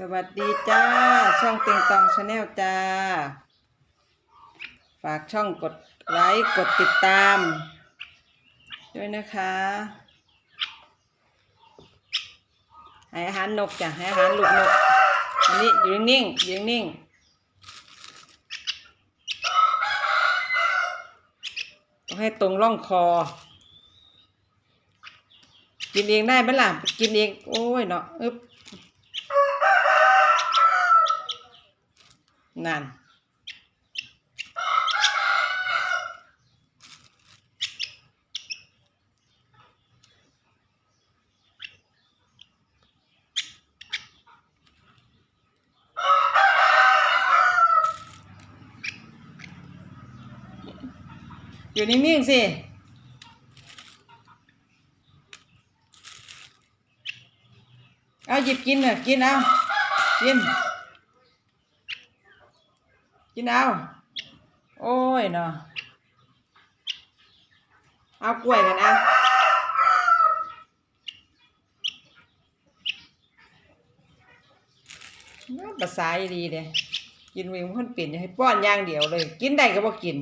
สวัสดีจ้า ช่องเต็งตองชาแนลจ้า ฝากช่องกดไลค์กดติดตาม ด้วยนะคะ ให้อาหารนกจ้ะให้อาหารลูกนกอันนี้อยู่นิ่งๆอยู่นิ่งๆต้องให้ตรงร่องคอ กินเองได้ไหมล่ะ กินเอง โอ้ยเนาะอึ๊บ นั่นอยู่นิ่งๆสิเอาหยิบกินเถอะกินเอากิน กินเอา โอ้ยเนาะเอากล้วยกันเอาน่าภาษาดีเด้กินวิ่งคนเปลี่ยนให้ป้อนอย่างเดียวเลย กินได้ก็บ่กิน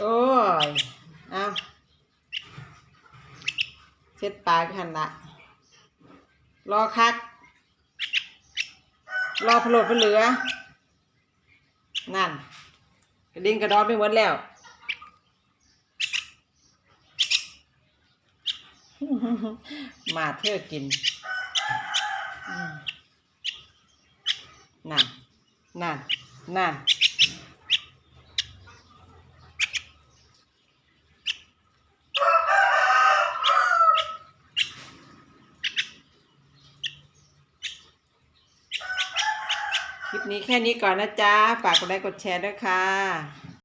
โอ้ยเอาเช็ดปากหันละรอคัก รอพลดพะเหลือ นั่น กระดิ่งกระดอนไปหมดแล้วมาเธอกินนั่นนั่นนั่น คลิปนี้แค่นี้ก่อนนะจ๊ะ ฝากกดไลค์กดแชร์ด้วยค่ะ